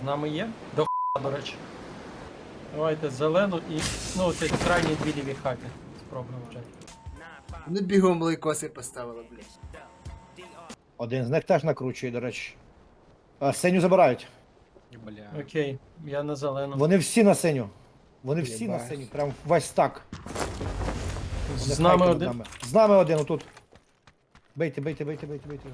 З нами є? До х**а, до речі. Давайте зелену і. Ну, це крайні дві ліві хаті. Спробуємо вже. Ну бігом лайкоси поставили, блядь. Один з них теж накручує, до речі. А, синю забирають. Бля. Окей, я на зелену. Вони всі на синю. Вони всі на синю, прям весь. Вони З нами один. З нами один отут. Бейте, бейте, бейте, бейте, бейте.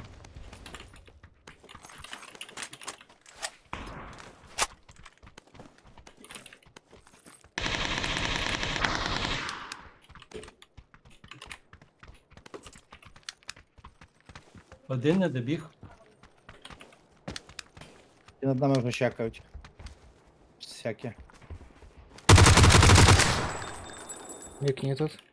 Один не добіг. І над нами вже чекають. Всякі. Вікні тут.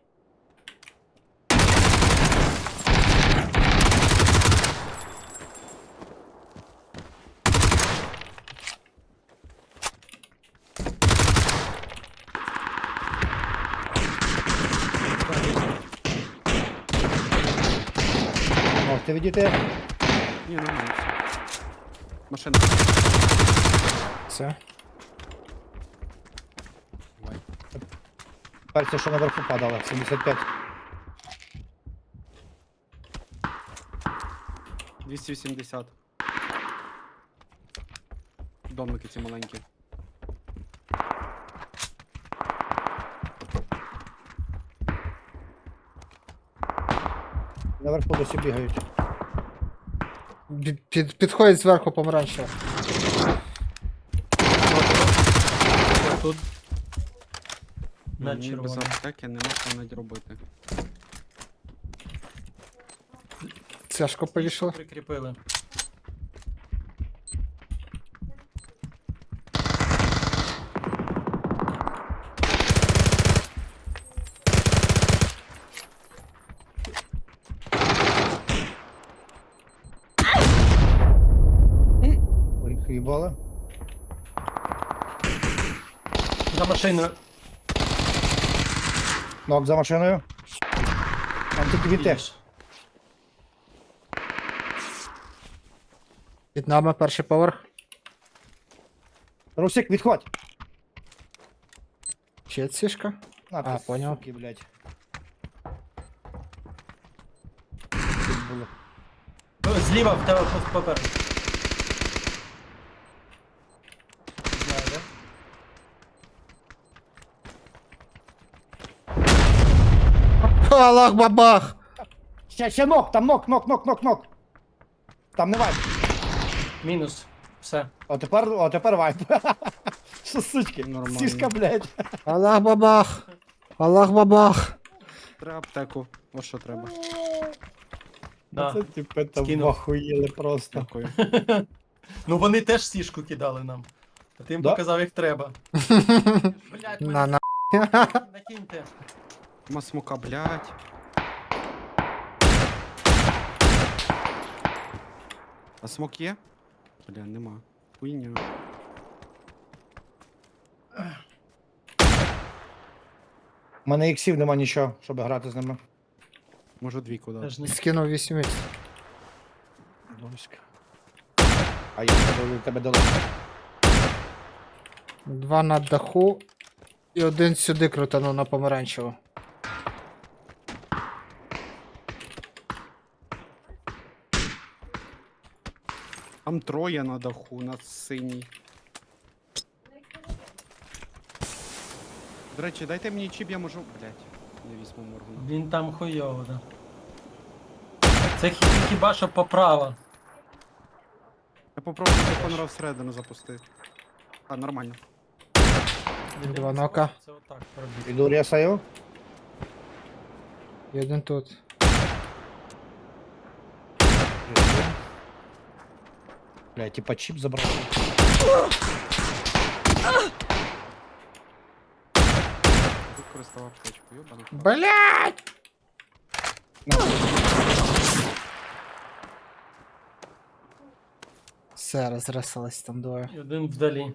Можете відійти? Ні, нормально. все. Машина. Все. Давай. Перше, що наверху падало, 75. 280. Домики ці маленькі. Наверху досі бігають. Під, під, підходить зверху помаранчево. Тут. На Мені без червоно. аптеки нема що навіть робити. Цяжко повішали. Прикріпили. Ой. За машиною. Нок за машиною. Там тільки. Їдеш. Під нами перший поверх. Русик, відходь! Ще цішка. На, А, ти, поняв. суки, блядь. Тут було. Зліва в тебе по- попереду. Аллах бабах! Ще, ще нок, там нок, нок, нок, нок, нок. Там не вайп. Мінус. Все. О, тепер, о, тепер вайп. Що сучки? Нормально. Сішка, блядь. Аллах бабах! Аллах бабах! Треба аптеку. Ось що треба. Да. Це типи там Скинув. охуєли просто. Дякую. Ну вони теж сішку кидали нам. А ти їм Да? показав, як треба. Блять, На на. накиньте. Ма смока, блядь. А смок є? Бля, нема. Хуйня. У мене іксів нема нічого, щоб грати з ними. Можу двійку дати. Теж не Скинув 8 місць. А я тебе, тебе далеко. Два на даху. І один сюди крутану на помаранчево. Там троє на даху, на синій. До речі, дайте мені чіп, я можу. Блять, не візьму моргну. Він там хуйово, да. Це хі- хіба що поправа. Я попробую телефон всередину запустити. А, нормально. Два нока. Це отак робити. Іду рєсаю. І один тут. Бля, типа чіп забрали. Використав аптечку, йобана. Блять! Все, розрисались там двоє. І один вдалі.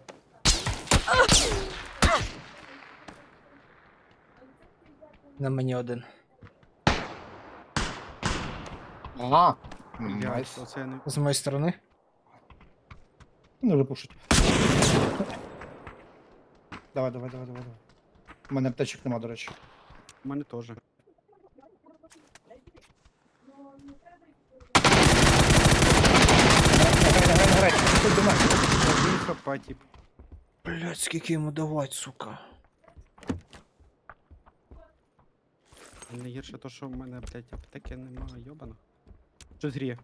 На мені один. Ага. Блядь, Найс. оце я не. З моєї сторони. Не вже пушить. Давай, давай, давай, давай, давай. У мене аптечок нема, до речі. У мене теж. Тут до нас. Один хп, тип. Блять, скільки йому давать, сука. Найгірше то, що в мене, блядь, аптеки немає, йобана. Щось гріє.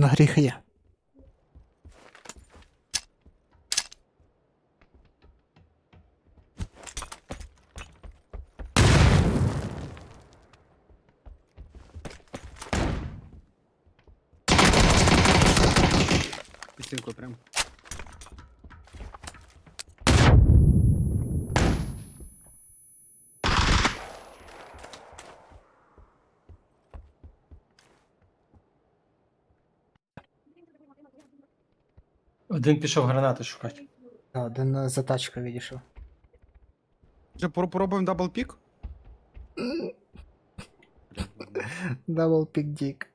На гріхи. є. Прям. Один пішов гранати шукати. Да, один за тачкою відійшов. Вже попробуємо даблпік? Дабл пік дік.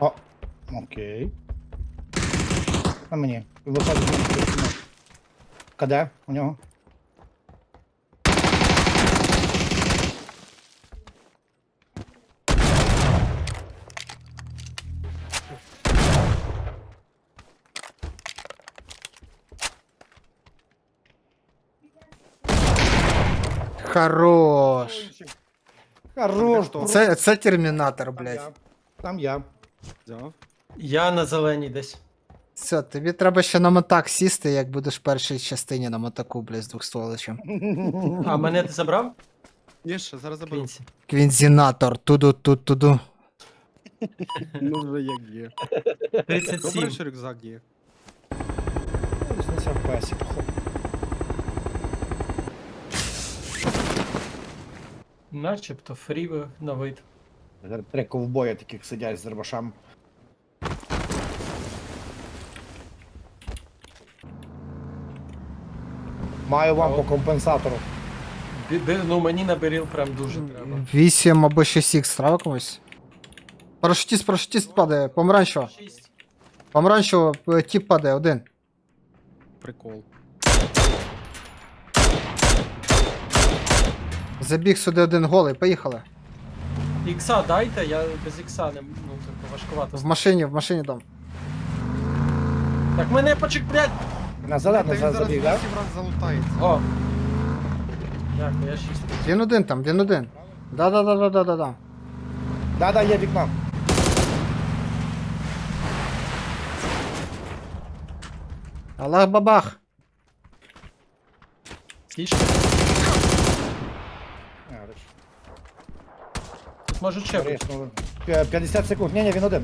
О, окей. На мені. Виходить. КД у нього. Хорош. Хорош. Це, це термінатор, Там блядь. я. Там я. Взяв. Я на зеленій десь. Все, тобі треба ще на мотак сісти, як будеш в першій частині на мотаку, блядь, з двохстволичем. А мене ти забрав? Ні, ще зараз заберу. Квінсі. Квінзінатор, туду-ту-туду. Ну вже як є. Добре, 37. що рюкзак є. Різниця в песі, походу. Начебто фрі на вид. Три ковбоя таких сидять з дербашами. Маю вам А по компенсатору. Бі- бі- Ну мені на беріл прям дуже треба. 8 або 6 х треба комусь. Парашутіст, парашутіст падає, помаранчево. Шість. Помаранчево, е, тіп падає, один. Прикол. Забіг сюди один голий, поїхали. Ікса дайте, я без ікса не ну, типу, важкувато. В машині, в машині дам. Так мене почек, блядь! На він зараз забіг, так? 8 раз залутається. О! Дякую, я шість. Він один там, він один. Да-да-да-да-да-да. Да-да, є вікно. Аллах бабах. Тіш. А, речі. Тут може ще бути. Риснули. П'я- 50 секунд. Ні, ні, він один.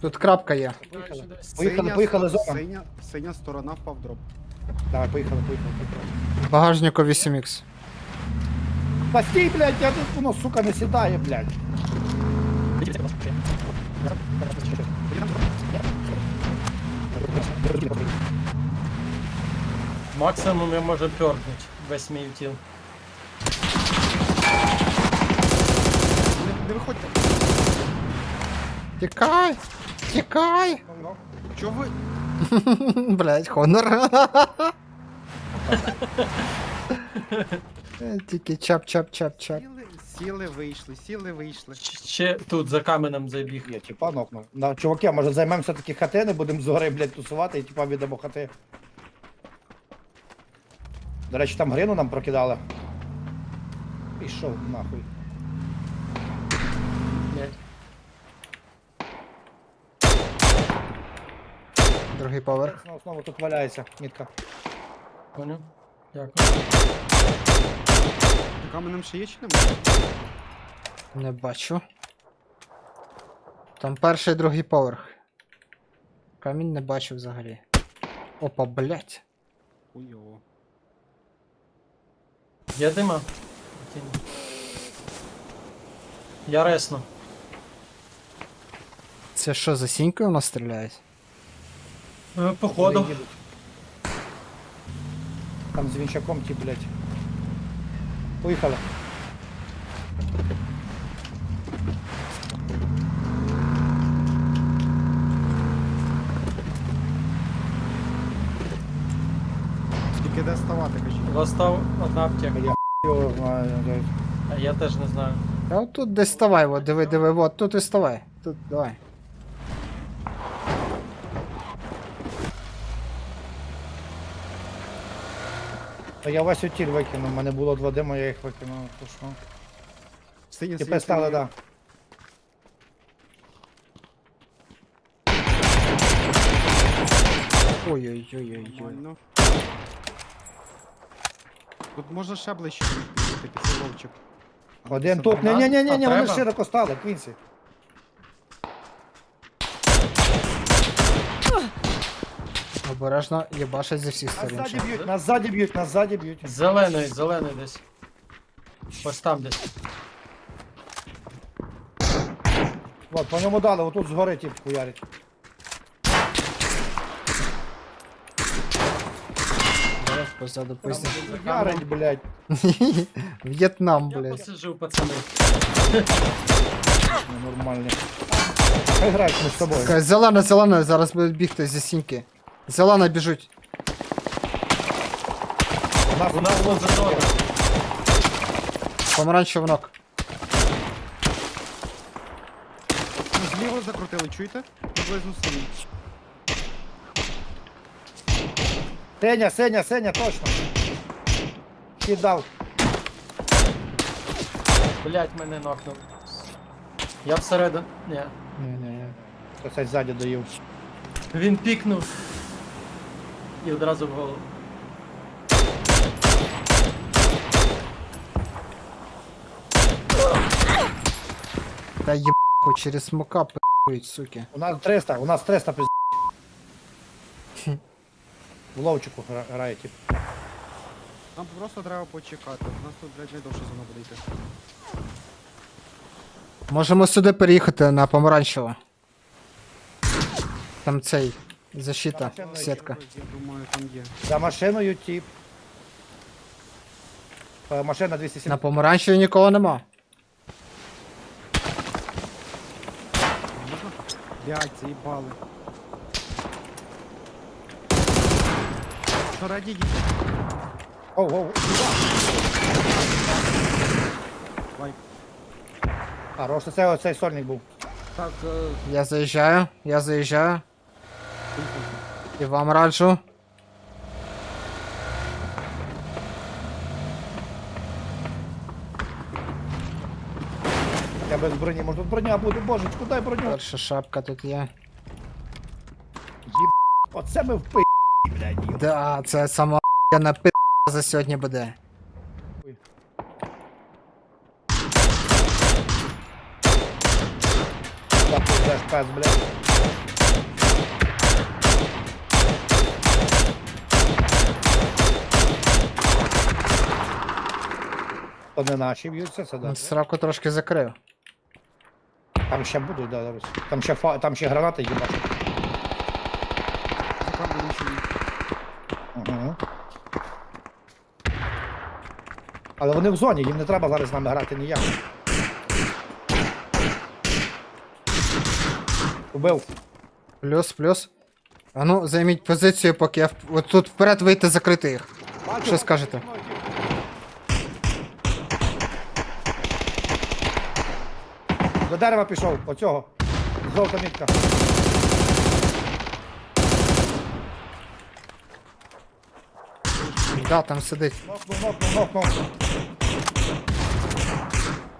Тут крапка є. Поїхали. Сюди. Поїхали, Синя поїхали, сто- зона. Синя, синя сторона впав в дроп. Давай, поїхали, поїхали, поїхали. В багажнику 8х. Та стій, блядь, я тут, воно, сука, не сідає, блядь. Максимум я можу пёрнуть весь мій тіл. Не, не виходьте. Тікай! Тікай! Чого ви? Блять, Хонор. Е, Тільки чап-чап-чап-чап. Сіли, сіли, вийшли, сіли, вийшли. Ще тут за каменем забіг. Я типа нокнув. Да, чуваки, може займемося такі хати, не будемо згори, блядь, тусувати і типа віддамо хати. До речі, там грину нам прокидали. Пішов нахуй. Другий поверх. На основу тут валяється, мітка. Поняв? Дякую. Каменем ще є чи немає? Не бачу. Там перший другий поверх. Камінь не бачив взагалі. Опа, блять. Хуйово. Є дима? Тінь. Я ресну. Це що, за сінькою у нас стріляють? Е, Походу. Вони їдуть. Там з вінчаком ті, блядь. Поїхали. Скільки де ставати, кажіть? Восстав одна аптека. Я його знаю. блядь. А я теж не знаю. А от тут десь ставай, от, диви, диви, от, тут і ставай. Тут, давай. Та я Васю тіль викинув, у мене було два дима, я їх викинув. То що? Синя Ти світло перестали, да. Ой-ой-ой-ой-ой. Нормально. Тут можна ще ближче підійти під цей ловчик. Один тут. Ні, ні, ні, ні, А ні, вони треба? широко стали, Квінсі. Обережно їбашать зі всіх Нас сторін. ззаді б'ють, нас ззаді б'ють, нас ззаді б'ють. Зелений, зелений десь. Ось там десь. От, по ньому дали, отут згори тип хуярить. Зараз позаду пиздить. Ярить, блядь. В'єтнам, Я блядь. посиджу, пацани. Ненормальний. Хай грають Зелена, зелена, зараз будуть бігти зі сіньки. Зелена біжуть. У нас У нас був зазор. Помаранчевий ног. Ну, Зліво закрутили, чуєте? Приблизно синій. Сеня, Сеня, Сеня, точно. Хід дав. Блять, мене нокнув. Я всередину. Ні. Ні, ні, ні. Хтось ззаді доїв. Він пікнув. І одразу в голову. Та єбаху через смока пи***ють, суки. У нас 300, у нас 300 пиз... В ловчику гра- грає тип. Нам просто треба почекати. У нас тут, блядь, найдовше зона буде йти. Можемо сюди переїхати на помаранчево. Там цей. Защита, сітка. Я думаю, там є. За машиною тип. Е, Машина 207. На помаранчеві нікого нема. Можна? Блядь, заїбали. Спереді їдь. Оу, оу. Вайп. А, просто це оцей сольник був. Так, е, Я заїжджаю, я заїжджаю. І вам раджу. Я без броні, може тут броня буде, божечку, дай броню. Перша шапка тут є. Їб... Оце ми впи... блядь. Да, це сама на пи за сьогодні буде. Так, пиздеш, пес, блядь. То не наші б'ються, це да. Сраку трошки закрив. Там ще будуть, да, зараз. Там ще, фа... там ще гранати нічого. Угу. Але вони в зоні, їм не треба зараз з нами грати ніяк. Убив. Плюс, плюс. А ну, займіть позицію, поки я в... от тут вперед вийти закрити їх. Бачу. Що скажете? До дерева пішов, оцього. Жовта мітка. Да, там сидить. Нокнув, нокнув, нокнув.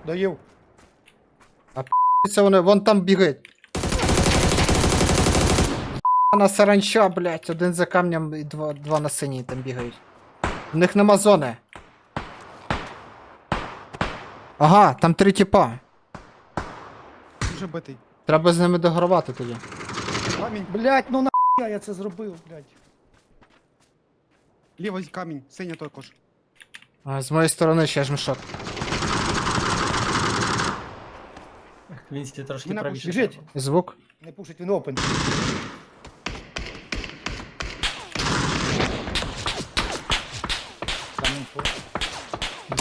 Доїв. Це вони, вон там бігають. На саранча, блять, один за камнем і два, два на синій там бігають. В них нема зони. Ага, там три тіпа. Дуже битий. Треба з ними догравати тоді. Камінь. Блять, ну на Я, це зробив, блядь. Лівий камінь, синя також. А, з моєї сторони ще ж мішок. Квінсі трошки Мене правіше. біжить. треба. Звук. Не пушить він опен.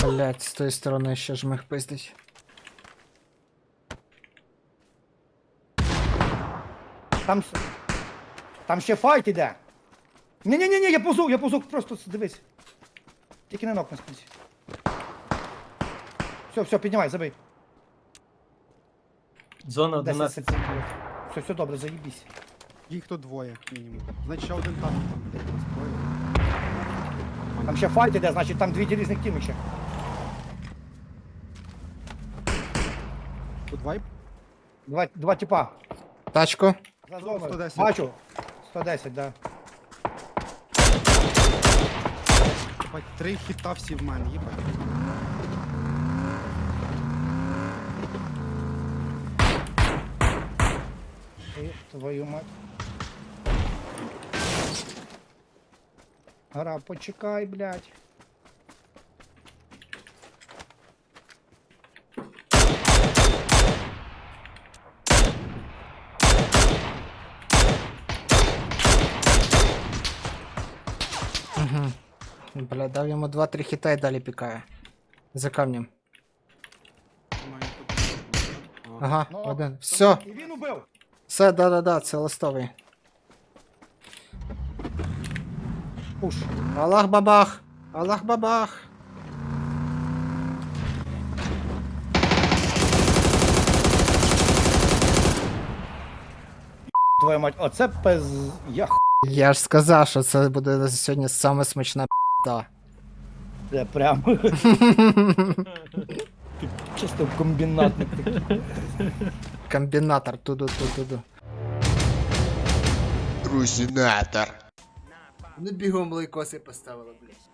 Блять, з тої сторони ще ж мих пиздить. Там, с- там ще файт іде. Ні-ні-ні, я позу, я позу, просто с- дивись. Тільки не нокни скрізь. Все, все, піднімай, забий. Зона 10 11. секунд. Все, все добре, заїбісь. Їх тут двоє, мінімум. Значить, ще один там, там. Там ще файт іде, значить там дві різних тіми ще. Тут вайп. Два, два типа. Тачку. За зоною. 110. Бачу. 110, да. Єбать, три хіта всі в мене, їбать. Ти, твою мать. Гра, почекай, блядь. Бля, дав йому 2-3 хіта і далі пікає. За камнем. Ага. Ну, один. Все, І він убив. все, да-да-да, це листовий. Пуш. Аллах бабах! Аллах бабах! Твою мать, оце пез... Я. Я ж сказав, що це буде сьогодні саме смачна п***да. Це прям. Чисто комбінатник такий. Комбінатор туду-туду-туду. Трусінатор. Ну бігом лайкоси поставили, блядь.